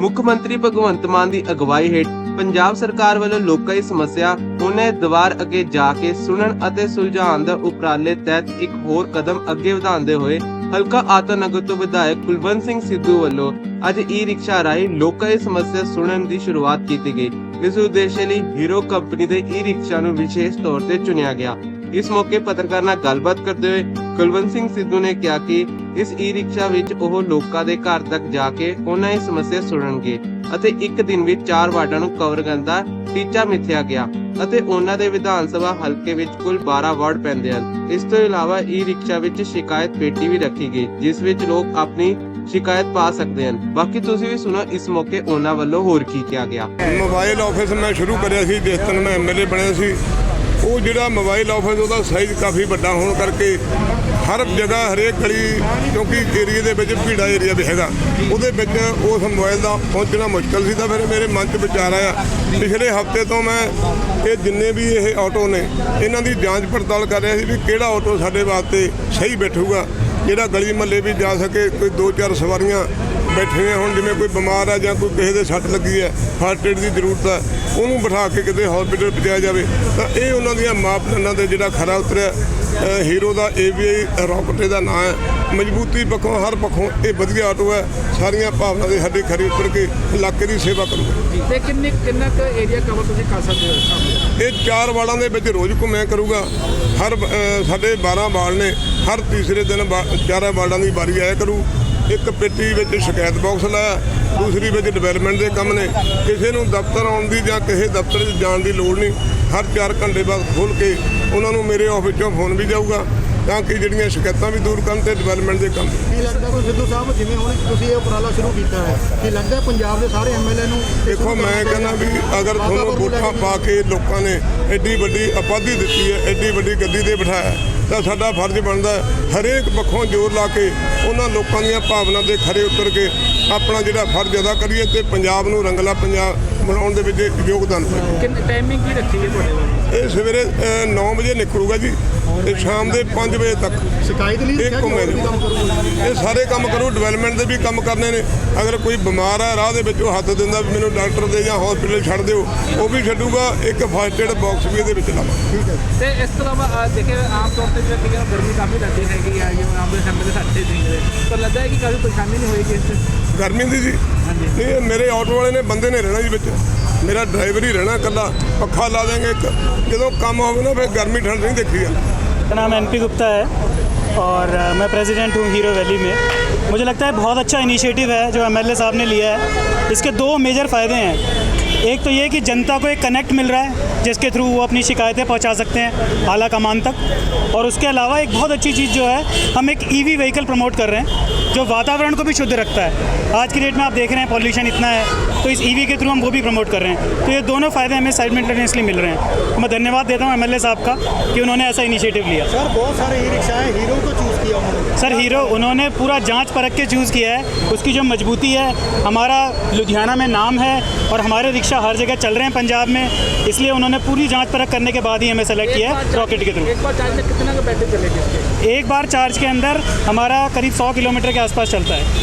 ਮੁੱਖ ਮੰਤਰੀ ਭਗਵੰਤ ਮਾਨ ਦੀ ਅਗਵਾਈ ਹੇਠ ਪੰਜਾਬ ਸਰਕਾਰ ਵੱਲੋਂ ਲੋਕਾਂ ਦੀ ਸਮੱਸਿਆ ਉਹਨੇ ਦੀਵਾਰ ਅੱਗੇ ਜਾ ਕੇ ਸੁਣਨ ਅਤੇ ਸੁਲਝਾਉਣ ਦਾ ਉਪਰਾਲੇ ਤਹਿਤ ਇੱਕ ਹੋਰ ਕਦਮ ਅੱਗੇ ਵਧਾਉਂਦੇ ਹੋਏ ਹਲਕਾ ਆਤਨਗਰ ਤੋਂ ਵਿਧਾਇਕ ਕੁਲਵੰਤ ਸਿੰਘ ਸਿੱਧੂ ਵੱਲੋਂ ਅੱਜ ਈ ਰਿਕਸ਼ਾ ਰਾਹੀਂ ਲੋਕਾਂ ਦੀ ਸਮੱਸਿਆ ਸੁਣਨ ਦੀ ਸ਼ੁਰੂਆਤ ਕੀਤੀ ਗਈ। ਇਸ ਉਦੇਸ਼ ਲਈ ਹੀਰੋ ਕੰਪਨੀ ਦੇ ਈ ਰਿਕਸ਼ਾ ਨੂੰ ਵਿਸ਼ੇਸ਼ ਤੌਰ ਤੇ ਚੁਣਿਆ ਗਿਆ। ਇਸ ਮੌਕੇ ਪੱਤਰਕਾਰ ਨਾਲ ਗੱਲਬਾਤ ਕਰਦੇ ਹੋਏ ਕੁਲਵੰਤ ਸਿੰਘ ਸਿੱਧੂ ਨੇ ਕਿਹਾ ਕਿ ਇਸ ਈ ਰਿਕਸ਼ਾ ਵਿੱਚ ਉਹ ਲੋਕਾਂ ਦੇ ਘਰ ਤੱਕ ਜਾ ਕੇ ਉਹਨਾਂ ਦੀ ਸਮੱਸਿਆ ਸੁਣਨਗੇ ਅਤੇ ਇੱਕ ਦਿਨ ਵਿੱਚ ਚਾਰ ਵਾਰਡਾਂ ਨੂੰ ਕਵਰ ਕਰਨ ਦਾ ਟੀਚਾ ਮਿੱਥਿਆ ਗਿਆ ਅਤੇ ਉਹਨਾਂ ਦੇ ਵਿਧਾਨ ਸਭਾ ਹਲਕੇ ਵਿੱਚ ਕੁੱਲ 12 ਵਾਰਡ ਪੈਂਦੇ ਹਨ। ਇਸ ਤੋਂ ਇਲਾਵਾ ਈ ਰਿਕਸ਼ਾ ਵਿੱਚ ਸ਼ਿਕਾਇਤ ਪੇਟੀ ਵੀ ਰੱਖੀ ਗਈ, ਜਿਸ ਵਿੱਚ ਲੋਕ ਆਪਣੀ ਸ਼ਿਕਾਇਤ ਪਾ ਸਕਦੇ ਹਨ। ਬਾਕੀ ਤੁਸੀਂ ਵੀ ਸੁਣੋ, ਇਸ ਮੌਕੇ ਉਹਨਾਂ ਵੱਲੋਂ ਹੋਰ ਕੀ ਕਿਹਾ ਗਿਆ। ਮੋਬਾਈਲ ਆਫਿਸ ਮੈਂ ਸ਼ੁਰੂ ਕਰਿਆ ਸੀ, ਜਿਸ ਦਿਨ ਮੈਂ ਐਮਐਲਏ ਬਣਿਆ ਸੀ। ਉਹ ਜਿਹੜਾ ਮੋਬਾਈਲ ਆਫਿਸ ਉਹਦਾ ਸਾਈਜ਼ ਕਾਫੀ ਵੱਡਾ ਹੋਣ ਕਰਕੇ ਹਰ ਜਗ੍ਹਾ, ਹਰੇਕ ਗਲੀ, ਕਿਉਂਕਿ ਏਰੀਏ ਦੇ ਵਿੱਚ ਭੀੜਾ ਏਰੀਆ ਵੀ ਹੈਗਾ। ਉਹਦੇ ਵਿੱਚ ਉਸ ਮੋਬਾਈਲ ਦਾ ਪਹੁੰਚਣਾ ਮੁਸ਼ਕਲ ਸੀ ਤਾਂ ਫਿਰ ਮੇਰੇ ਮਨ 'ਚ ਵਿਚਾਰ ਆਇਆ। ਪਿਛਲੇ ਹਫ਼ਤੇ ਤੋਂ ਮੈਂ ਇਹ ਜਿੰਨੇ ਵੀ ਇਹ ਆਟੋ ਨੇ, ਇਹਨਾਂ ਦੀ ਜਾਂਚ ਪੜਤਾਲ ਕਰ ਰਿਹਾ ਸੀ ਵੀ ਕਿਹੜਾ ਆਟੋ ਸਾਡੇ ਵਾਸਤੇ ਸਹੀ ਬੈਠੂਗਾ। ਜਿਹੜਾ ਗਲੀ ਮਹੱਲੇ ਵੀ ਜਾ ਸਕੇ ਕੋਈ ਦੋ ਚਾਰ ਸਵਾਰੀਆਂ ਬੈਠੀਆਂ ਹੁਣ ਜਿਵੇਂ ਕੋਈ ਬਿਮਾਰ ਆ ਜਾਂ ਕੋਈ ਕਿਸੇ ਦੇ ਸੱਟ ਲੱਗੀ ਹੈ ਫਸਟ ਏਡ ਦੀ ਜ਼ਰੂਰਤ ਹੈ ਉਹਨੂੰ ਬਿਠਾ ਕੇ ਕਿਤੇ ਹਸਪੀਟਲ ਪਹੁੰਚਾਇਆ ਜਾਵੇ। ਤਾਂ ਇਹ ਉਹਨਾਂ ਦੀਆਂ ਮਾਪਦੰਡਾਂ ਦੇ ਜਿਹੜਾ ਖਰਾ ਉਤਰਿਆ ਹੀਰੋ ਦਾ ਏਵੀਆਈ ਰੌਕਟ ਦਾ ਨਾਂ ਹੈ। ਮਜ਼ਬੂਤੀ ਪੱਖੋਂ ਹਰ ਪੱਖੋਂ ਇਹ ਵਧੀਆ ਆਟੋ ਹੈ। ਸਾਰੀਆਂ ਭਾਵਨਾ ਦੇ ਸਾਡੇ ਖਰੀ ਉਤਰ ਕੇ ਇਲਾਕੇ ਦੀ ਸੇਵਾ ਕਰੂਗਾ। ਤੇ ਕਿੰਨੇ ਕਿੰਨਾ ਕੁ ਏਰੀਆ ਕਵਰ ਤੁਸੀਂ ਕਰ ਸਕਦੇ ਹੋ? ਇਹ ਚਾਰ ਵਾਲਾਂ ਦੇ ਵਿੱਚ ਰੋਜ਼ ਘੁੰਮਿਆ ਕਰੂਗਾ। ਹਰ ਸਾਡੇ 12 ਵਾਲ ਨੇ। ਹਰ ਤੀਸਰੇ ਦਿਨ ਵਾ- ਚਾਰਾਂ ਵਾਲਾਂ ਦੀ ਵਾਰੀ ਆਇਆ ਕਰੂ। ਇੱਕ ਪੇਟੀ ਵਿੱਚ ਸ਼ਿਕਾਇਤ ਬਾਕਸ ਲਾਇਆ, ਦੂਸਰੀ ਵਿੱਚ ਡਿਵੈਲਪਮੈਂਟ ਦੇ ਕੰਮ ਨੇ। ਕਿਸੇ ਨੂੰ ਦਫ਼ਤਰ ਆਉਣ ਦੀ ਜਾਂ ਕਿਸੇ ਦਫ਼ਤਰ 'ਚ ਜਾਣ ਦੀ ਲੋੜ ਨਹੀਂ। ਹਰ 4 ਘੰਟੇ ਬਾਅਦ ਖੋਲ ਕੇ ਉਹਨਾਂ ਨੂੰ ਮੇਰੇ ਆਫਿਸ 'ਚੋਂ ਫੋਨ ਵੀ ਜਾਊਗਾ। ਤਾਂ ਕਿ ਜਿਹੜੀਆਂ ਸ਼ਿਕਾਇਤਾਂ ਵੀ ਦੂਰ ਕਰਨ ਤੇ ਡਿਵੈਲਪਮੈਂਟ ਦੇ ਕੰਮ ਕੀ ਲੱਗਦਾ ਕੋਈ ਸਿੱਧੂ ਸਾਹਿਬ ਜਿਵੇਂ ਹੁਣ ਤੁਸੀਂ ਇਹ ਉਪਰਾਲਾ ਸ਼ੁਰੂ ਕੀਤਾ ਹੈ ਕੀ ਲੱਗਦਾ ਪੰਜਾਬ ਦੇ ਸਾਰੇ ਐਮਐਲਏ ਨੂੰ ਦੇਖੋ ਮੈਂ ਕਹਿੰਦਾ ਵੀ? ਅਗਰ ਤੁਹਾਨੂੰ ਵੋਟਾਂ ਪਾ ਕੇ ਲੋਕਾਂ ਨੇ ਐਡੀ ਵੱਡੀ ਆਬਾਦੀ ਦਿੱਤੀ ਹੈ ਐਡੀ ਵੱਡੀ ਗੱਦੀ ਤੇ ਬਿਠਾਇਆ ਤਾਂ ਸਾਡਾ ਫਰਜ਼ ਬਣਦਾ ਹੈ ਹਰੇਕ ਪੱਖੋਂ ਜ਼ੋਰ ਲਾ ਕੇ ਉਹਨਾਂ ਲੋਕਾਂ ਦੀਆਂ ਭਾਵਨਾ ਦੇ ਖਰੇ ਉਤਰ ਕੇ ਆਪਣਾ ਜਿਹੜਾ ਫਰਜ਼ ਅਦਾ ਕਰੀਏ ਤੇ ਪੰਜਾਬ ਨੂੰ ਰੰਗਲਾ ਪੰਜਾਬ ਬਣਾਉਣ ਦੇ ਵਿੱਚ ਯੋਗਦਾਨ ਪਾਈਏ ਕਿੰਨੇ ਟਾਈਮਿੰਗ ਕੀ ਰੱਖੀ ਹੈ ਤੁਹਾਡੇ ਵੱਲੋਂ? ਇਹ ਸਵੇਰੇ 9 ਵਜੇ ਨਿਕਲੂਗਾ ਜੀ ਤੇ ਸ਼ਾਮ ਦੇ 5 ਵਜੇ ਤੱਕ। ਸ਼ਿਕਾਇਤ ਕੰਮ ਕਰੂਗਾ ਇਹ ਸਾਰੇ ਕੰਮ ਕਰੂ ਡਿਵੈਲਪਮੈਂਟ ਦੇ ਵੀ ਕੰਮ ਕਰਨੇ ਨੇ। ਅਗਰ ਕੋਈ ਬਿਮਾਰ ਹੈ ਰਾਹ ਦੇ ਵਿੱਚ ਉਹ ਹੱਥ ਦਿੰਦਾ ਵੀ ਮੈਨੂੰ ਡਾਕਟਰ ਦੇ ਜਾਂ ਹਸਪੀਟਲ ਛੱਡ ਦਿਓ ਉਹ ਵੀ ਛੱਡੂਗਾ ਇੱਕ ਫਸਟ ਏਡ ਬਾਕਸ ਵੀ ਇਹਦੇ ਵਿੱਚ ਲਾਵਾਂ ਠੀਕ ਹੈ ਤੇ ਇਸ ਤੋਂ ਇਲਾਵਾ ਦੇਖਿਆ ਆਮ ਤੌਰ ਤੇ ਜਿਹੜਾ ਕਿ ਗਰਮੀ ਕਾਫੀ ਲੱਗਦੀ ਹੈਗੀ ਆ ਜਿਵੇਂ ਆਮ ਦੇ ਸਾਹਮਣੇ ਸਾਡੇ ਦਿਨ ਦੇ ਤਾਂ ਲੱਗਦਾ ਹੈ ਕਿ ਕਾਫੀ ਪਰੇਸ਼ਾਨੀ ਨਹੀਂ ਹੋਏਗੀ ਇਸ ਗਰਮੀ ਦੀ ਜੀ ਹਾਂਜੀ। ਨਹੀਂ ਇਹ ਮੇਰੇ ਆਟੋ ਵਾਲੇ ਨੇ ਬੰਦੇ ਨੇ ਰਹਿਣਾ ਜੀ ਵਿੱਚ ਮੇਰਾ ਡਰਾਈਵਰ ਹੀ ਰਹਿਣਾ ਇਕੱਲਾ ਪੱਖਾ ਲਾ ਦੇਂਗੇ ਇੱਕ ਜਦੋਂ ਕੰਮ ਹੋਵੇ ਨਾ ਫਿਰ ਗਰਮੀ ਠੰਡ ਨਹੀਂ ਦੇਖੀ ਜਾਂਦੀ मेरा नाम एन पी गुप्ता है और अ, मैं प्रेसिडेंट हूँ हीरो वैली में मुझे लगता है बहुत अच्छा इनिशिएटिव है जो एमएलए साहब ने लिया है इसके दो मेजर फ़ायदे हैं एक तो ये कि जनता को एक कनेक्ट मिल रहा है जिसके थ्रू वो अपनी शिकायतें पहुंचा सकते हैं आला कमान तक और उसके अलावा एक बहुत अच्छी चीज़ जो है हम एक ईवी व्हीकल प्रमोट कर रहे हैं जो वातावरण को भी शुद्ध रखता है। आज की डेट में आप देख रहे हैं पॉल्यूशन इतना है तो इस ईवी के थ्रू हम वो भी प्रमोट कर रहे हैं। तो ये दोनों फ़ायदे हमें साइड साइडमेंटली मिल रहे हैं। तो मैं धन्यवाद देता हूँ एमएलए साहब का कि उन्होंने ऐसा इनिशिएटिव लिया। सर बहुत सारे ई रिक्शा है हीरो को चूज़ किया उन्होंने। सर हीरो उन्होंने पूरा जाँच परख के चूज़ किया है। उसकी जो मजबूती है हमारा लुधियाना में नाम है और हमारे रिक्शा हर जगह चल रहे हैं पंजाब में। इसलिए उन्होंने पूरी जाँच परख करने के बाद ही हमें सेलेक्ट किया है रॉकेट के थ्रू एक बार चार्ज में कितना का बैटरी चलेगी इसके? एक बार चार्ज के अंदर हमारा करीब सौ किलोमीटर के आसपास चलता है